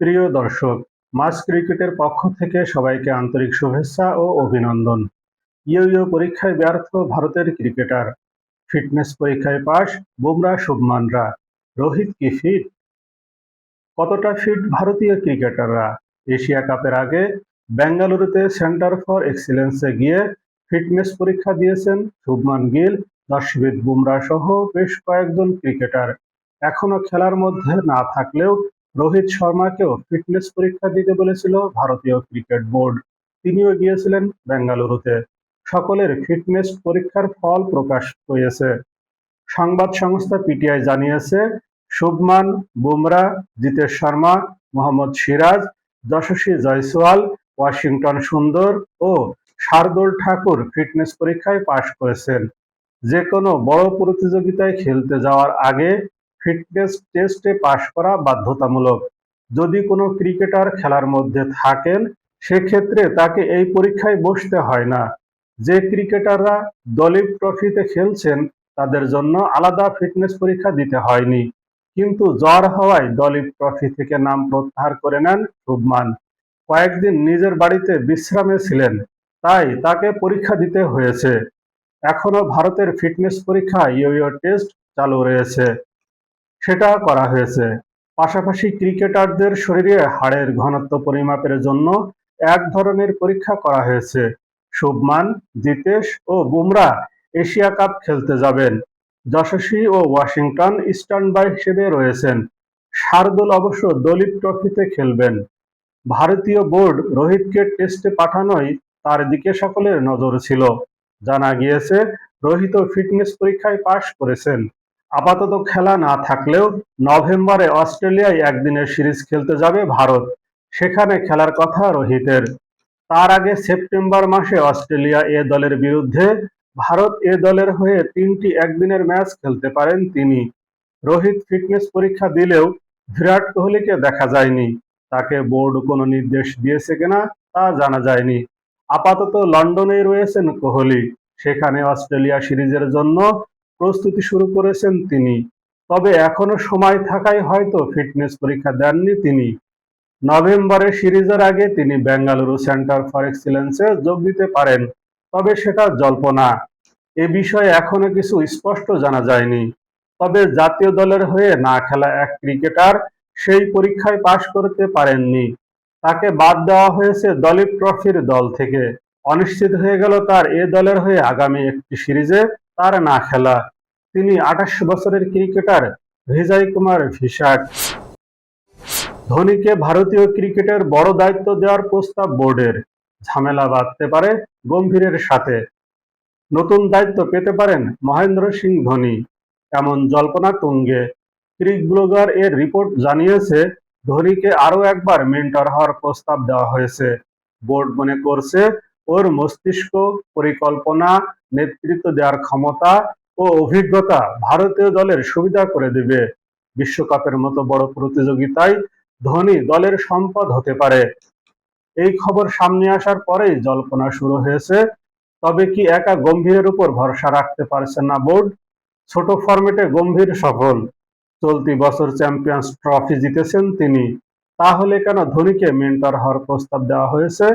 প্রিয় দর্শক মাস ক্রিকেটের পক্ষ থেকে সবাইকে আন্তরিক শুভেচ্ছা ও অভিনন্দন। ইউ ইয়ো পরীক্ষায় ব্যর্থ ভারতের ক্রিকেটার। ফিটনেস পরীক্ষায় পাশ বুমরা শুভমানরা। রোহিত কি ফিট কতটা ফিট ভারতীয় ক্রিকেটাররা? এশিয়া কাপের আগে বেঙ্গালুরুতে সেন্টার ফর এক্সিলেন্সে গিয়ে ফিটনেস পরীক্ষা দিয়েছেন শুভমান গিল দর্শবিদ বুমরা সহ বেশ কয়েকজন ক্রিকেটার। এখনও খেলার মধ্যে না থাকলেও রোহিত শর্মাকেও ফিটনেস পরীক্ষা দিতে বলেছিল ভারতীয় ক্রিকেট বোর্ড। তিনিও গিয়েছিলেন বেঙ্গালুরুতে। সকলের ফিটনেস পরীক্ষার ফল প্রকাশ হয়েছে। সংবাদ সংস্থা পিটিআই জানিয়েছে, শুভমান, বুমরা, জিতেশ শর্মা, মোহাম্মদ সিরাজ, যশস্বী জয়সওয়াল, ওয়াশিংটন সুন্দর ও শার্দুল ঠাকুর ফিটনেস পরীক্ষায় পাশ করেছেন। যে কোনো বড় প্রতিযোগিতায় খেলতে যাওয়ার আগে ফিটনেস টেস্টে পাশ করা বাধ্যতামূলক। যদি কোনো ক্রিকেটার খেলার মধ্যে থাকেন, সেক্ষেত্রে তাকে এই পরীক্ষায় বসতে হয় না। যে ক্রিকেটাররা দলীপ ট্রফিতে খেলছেন, তাদের জন্য আলাদা ফিটনেস পরীক্ষা দিতে হয়নি। কিন্তু জ্বর হওয়ায় দলীপ ট্রফি থেকে নাম প্রত্যাহার করে নেন শুভমান। কয়েকদিন নিজের বাড়িতে বিশ্রামে ছিলেন, তাই তাকে পরীক্ষা দিতে হয়েছে। এখনও ভারতের ফিটনেস পরীক্ষা ইয়ো টেস্ট চালু রয়েছে। সেটা করা হয়েছে। পাশাপাশি ক্রিকেটারদের শরীরে হাড়ের ঘনত্ব পরিমাপের জন্য এক ধরনের পরীক্ষা করা হয়েছে। শুভমান, জিতেশ ও বুমরা এশিয়া কাপ খেলতে যাবেন। যশস্বী ও ওয়াশিংটন স্ট্যান্ড বাই হিসেবে রয়েছেন। শার্দুল অবশ্য দলীপ ট্রফিতে খেলবেন। ভারতীয় বোর্ড রোহিতকে টেস্টে পাঠানোই তার দিকে সকলের নজর ছিল। জানা গিয়েছে, রোহিত ফিটনেস পরীক্ষায় পাশ করেছেন। আপাতত খেলা না থাকলেও নভেম্বরে অস্ট্রেলিয়ায় একদিনের সিরিজ খেলতে যাবে ভারত। সেখানে খেলার কথা রোহিতের। তার আগে সেপ্টেম্বর মাসে অস্ট্রেলিয়া এ দলের বিরুদ্ধে ভারত এ দলের হয়ে তিনটি একদিনের ম্যাচ খেলতে পারেন তিনি। রোহিত ফিটনেস পরীক্ষা দিলেও বিরাট কোহলিকে দেখা যায়নি। তাকে বোর্ড কোনো নির্দেশ দিয়েছে কিনা তা জানা যায়নি। আপাতত লন্ডনেই রয়েছেন কোহলি। সেখানে অস্ট্রেলিয়া সিরিজের জন্য প্রস্তুতি শুরু করেছেন তিনি। তবে এখনও সময় থাকায় হয়তো ফিটনেস পরীক্ষা দেননি তিনি। নভেম্বরে সিরিজের আগে তিনি বেঙ্গালুরু সেন্টার ফর এক্সিলেন্সে যোগ দিতে পারেন, তবে সেটা জল্পনা। এ বিষয়ে এখনও কিছু স্পষ্ট জানা যায়নি। তবে জাতীয় দলের হয়ে না খেলা এক ক্রিকেটার সেই পরীক্ষায় পাশ করতে পারেননি। তাকে বাদ দেওয়া হয়েছে দলীপ ট্রফির দল থেকে। অনিশ্চিত হয়ে গেল তার এ দলের হয়ে আগামী একটি সিরিজে তার না খেলা। তিনি আঠাশ বছরের ক্রিকেটার ভিজয় কুমার ভিশাক ধোনিকে ভারতীয় ক্রিকেটের বড় দায়িত্ব দেওয়ার প্রস্তাব বোর্ডের। ঝামেলা বাঁধতে পারে গম্ভীরের সাথে। নতুন দায়িত্ব পেতে পারেন মহেন্দ্র সিং ধোনি। এমন জল্পনা তুঙ্গে। ক্রিক ব্লগার এর রিপোর্ট জানিয়েছে, ধোনিকে আরও একবার মেন্টর হওয়ার প্রস্তাব দেওয়া হয়েছে। বোর্ড মনে করছে ওর মস্তিষ্ক পরিকল্পনা, নেতৃত্ব দেওয়ার ক্ষমতা ও অভিজ্ঞতা ভারতীয় দলের সুবিধা করে দেবে। বিশ্বকাপের মতো বড় প্রতিযোগিতায় ধোনি দলের সম্পদ হতে পারে। এই খবর সামনে আসার পরেই জল্পনা শুরু হয়েছে। তবে কি একা গম্ভীরের উপর ভরসা রাখতে পারছেন না বোর্ড? ছোট ফরম্যাটে গম্ভীর সফল। চলতি বছর চ্যাম্পিয়ন্স ট্রফি জিতেছেন তিনি। তাহলে কেন ধোনিকে মেন্টর হওয়ার প্রস্তাব দেওয়া হয়েছে?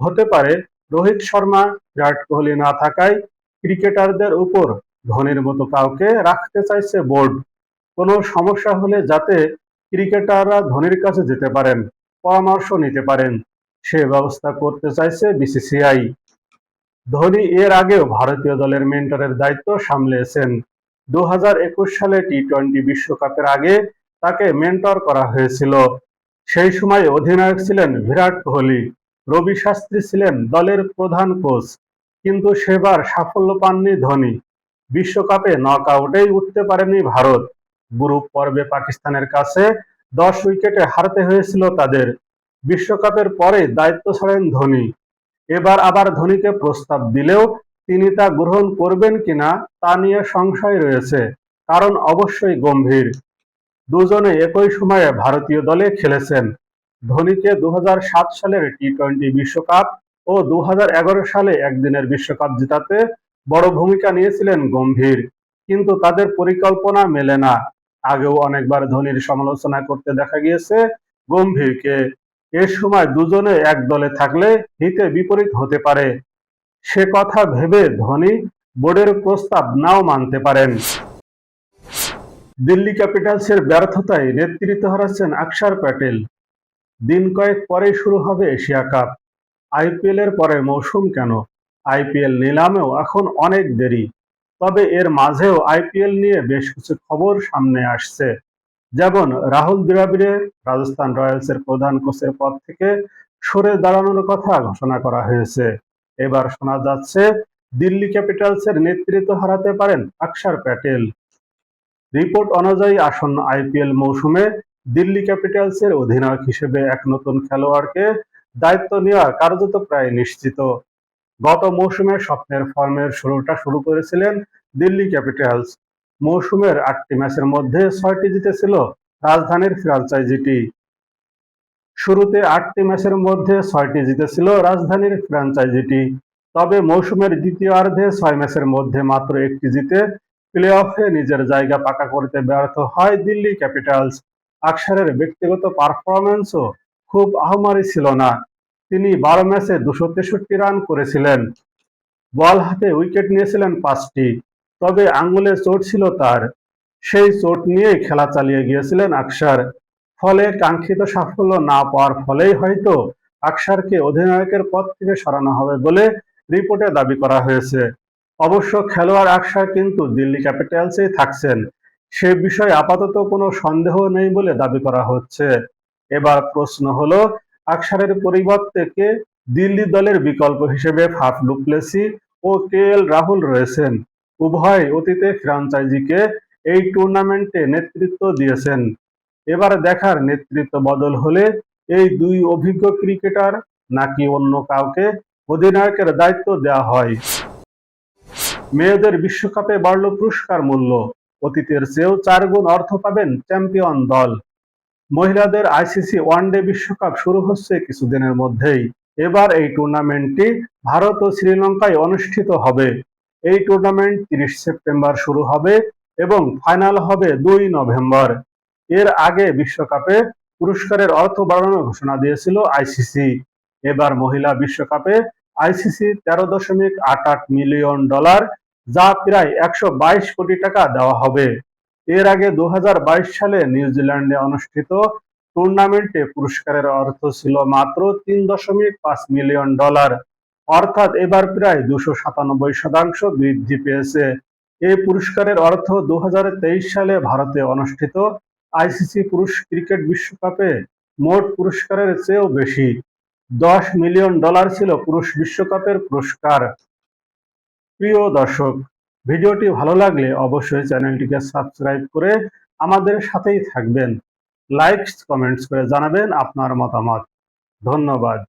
হতে পারে রোহিত শর্মা, বিরাট কোহলি না থাকায় ক্রিকেটারদের উপর ধোনির মতো কাউকে রাখতে চাইছে বোর্ড। কোনো সমস্যা হলে যাতে ক্রিকেটাররা ধোনির কাছে যেতে পারেন, পরামর্শ নিতে পারেন, সে ব্যবস্থা করতে চাইছে বিসিসিআই। ধোনি এর আগেও ভারতীয় দলের মেন্টরের দায়িত্ব সামলেছেন। দু হাজার একুশ সালে টি টোয়েন্টি বিশ্বকাপের আগে তাকে মেন্টর করা হয়েছিল। সেই সময় অধিনায়ক ছিলেন বিরাট কোহলি। রবি শাস্ত্রী ছিলেন দলের প্রধান কোচ, কিন্তু সেবার সাফল্য পাননি ধোনি। বিশ্বকাপে নক আউটেই উঠতে পারেনি ভারত। গ্রুপ পর্বে পাকিস্তানের কাছে দশ উইকেটে হারতে হয়েছিল তাদের। বিশ্বকাপের পরে দায়িত্ব ছাড়েন ধোনি। এবার আবার ধোনিকে প্রস্তাব দিলেও তিনি তা গ্রহণ করবেন কিনা তা নিয়ে সংশয় রয়েছে, কারণ অবশ্যই গম্ভীর। দুজনে একই সময়ে ভারতীয় দলে খেলেছেন। ধোনিকে দু হাজার সাত সালের টি টোয়েন্টি বিশ্বকাপ ও দু হাজার এগারো সালে একদিনের বিশ্বকাপ জেতাতে বড় ভূমিকা নিয়েছিলেন গম্ভীর। কিন্তু তাদের পরিকল্পনা মেলে না। আগেও অনেকবার ধোনির সমালোচনা করতে দেখা গিয়েছে গম্ভীরকে। এ সময় দুজনে এক দলে থাকলে হিতে বিপরীত হতে পারে। সে কথা ভেবে ধোনি বোর্ডের প্রস্তাব নাও মানতে পারেন। দিল্লি ক্যাপিটালসের ব্যর্থতায় নেতৃত্ব হারাচ্ছেন আকসার প্যাটেল। দিন কয়েক পরেই শুরু হবে এশিয়া কাপ। আইপিএল এর পরে মৌসুম কেন? আইপিএল নিলামেও এখন অনেক দেরি। তবে এর মাঝেও আইপিএল নিয়ে বেশ কিছু খবর সামনে আসছে। যেমন, রাহুল দ্রাবিড়ের রাজস্থান রয়্যালসের প্রধান কোচের পদ থেকে সরে দাঁড়ানোর কথা ঘোষণা করা হয়েছে। এবার শোনা যাচ্ছে, দিল্লি ক্যাপিটালসের নেতৃত্ব হারাতে পারেন আকসার প্যাটেল। রিপোর্ট অনুযায়ী আসন্ন আইপিএল মৌসুমে দিল্লি ক্যাপিটালসের অধিনায়ক হিসেবে এক নতুন খেলোয়াড়কে দায়িত্ব নেওয়া কার্যত প্রায় নিশ্চিত। গত মৌসুমে স্বপ্নের ফর্মের শুরুটা শুরু করেছিলেন দিল্লি ক্যাপিটালস। মৌসুমের আটটি ম্যাচের মধ্যে ছয়টি জিতেছিল রাজধানীর ফ্র্যাঞ্চাইজিটি শুরুতে আটটি ম্যাচের মধ্যে ছয়টি জিতেছিল রাজধানীর ফ্র্যাঞ্চাইজিটি তবে মৌসুমের দ্বিতীয়ার্ধে ছয় ম্যাচের মধ্যে মাত্র একটি জিতে প্লে অফে নিজের জায়গা পাকা করতে ব্যর্থ হয় দিল্লি ক্যাপিটালস। আকসারের ব্যক্তিগত পারফরম্যান্সও খুব আহমারি ছিল না। তিনি বারো ম্যাচে দুশো তেষট্টি রান করেছিলেন। বল হাতে উইকেট নিয়েছিলেন পাঁচটি, তবে আঙ্গুলে চোট ছিল তার। সেই চোট নিয়েই খেলা চালিয়ে গিয়েছিলেন আকসার। ফলে কাঙ্ক্ষিত সাফল্য না পাওয়ার ফলেই হয়তো আকসারকে অধিনায়কের পদ থেকে সরানো হবে বলে রিপোর্টে দাবি করা হয়েছে। অবশ্য খেলোয়াড় আকসার কিন্তু দিল্লি ক্যাপিটালসেই থাকছেন। সে বিষয়ে আপাতত কোনো সন্দেহ নেই বলে দাবি করা হচ্ছে। এবার প্রশ্ন হলো, আকসারের পরিবর্তে কে দিল্লি দলের বিকল্প হিসেবে ফাফ ডুপ্লেসি ও কে এল রাহুল রয়েছেন? উভয় অতীতে ফ্রাঞ্চাইজিকে এই টুর্নামেন্টে নেতৃত্ব দিয়েছেন। এবার দেখার নেতৃত্ব বদল হলে এই দুই অভিজ্ঞ ক্রিকেটার নাকি অন্য কাউকে অধিনায়কের দায়িত্ব দেওয়া হয়? মেয়েদের বিশ্বকাপে বাড়ল পুরস্কার মূল্য। অতীতের চেয়েও চার গুণ অর্থ পাবেন চ্যাম্পিয়ন দল। মহিলাদের আইসিসি ওয়ানডে বিশ্বকাপ শুরু হচ্ছে কিছুদিনের মধ্যেই। এবার এই টুর্নামেন্টটি ভারত ও শ্রীলঙ্কায় অনুষ্ঠিত হবে। এই টুর্নামেন্ট তিরিশ সেপ্টেম্বর শুরু হবে এবং ফাইনাল হবে দুই নভেম্বর। এর আগে বিশ্বকাপে পুরস্কারের অর্থ বাড়ানোর ঘোষণা দিয়েছিল আইসিসি। এবার মহিলা বিশ্বকাপে আইসিসি তেরো দশমিক আট আট মিলিয়ন ডলার যা প্রায় একশো বাইশ কোটি টাকা দেওয়া হবে। এর আগে দুহাজার বাইশ সালে নিউজিল্যান্ডে অনুষ্ঠিত টুর্নামেন্টে পুরস্কারের অর্থ ছিল মাত্র তিন দশমিক পাঁচ মিলিয়ন ডলার। অর্থাৎ এবার প্রায় দুশো সাতানব্বই শতাংশ বৃদ্ধি পেয়েছে। এই পুরস্কারের অর্থ দু হাজার তেইশ সালে ভারতে অনুষ্ঠিত আইসিসি পুরুষ ক্রিকেট বিশ্বকাপে মোট পুরস্কারের চেয়েও বেশি। দশ মিলিয়ন ডলার ছিল পুরুষ বিশ্বকাপের পুরস্কার। প্রিয় দর্শক, ভিডিওটি ভালো লাগলে অবশ্যই চ্যানেলটিকে সাবস্ক্রাইব করে আমাদের সাথেই থাকবেন। লাইকস, কমেন্টস করে জানাবেন আপনার মতামত। ধন্যবাদ।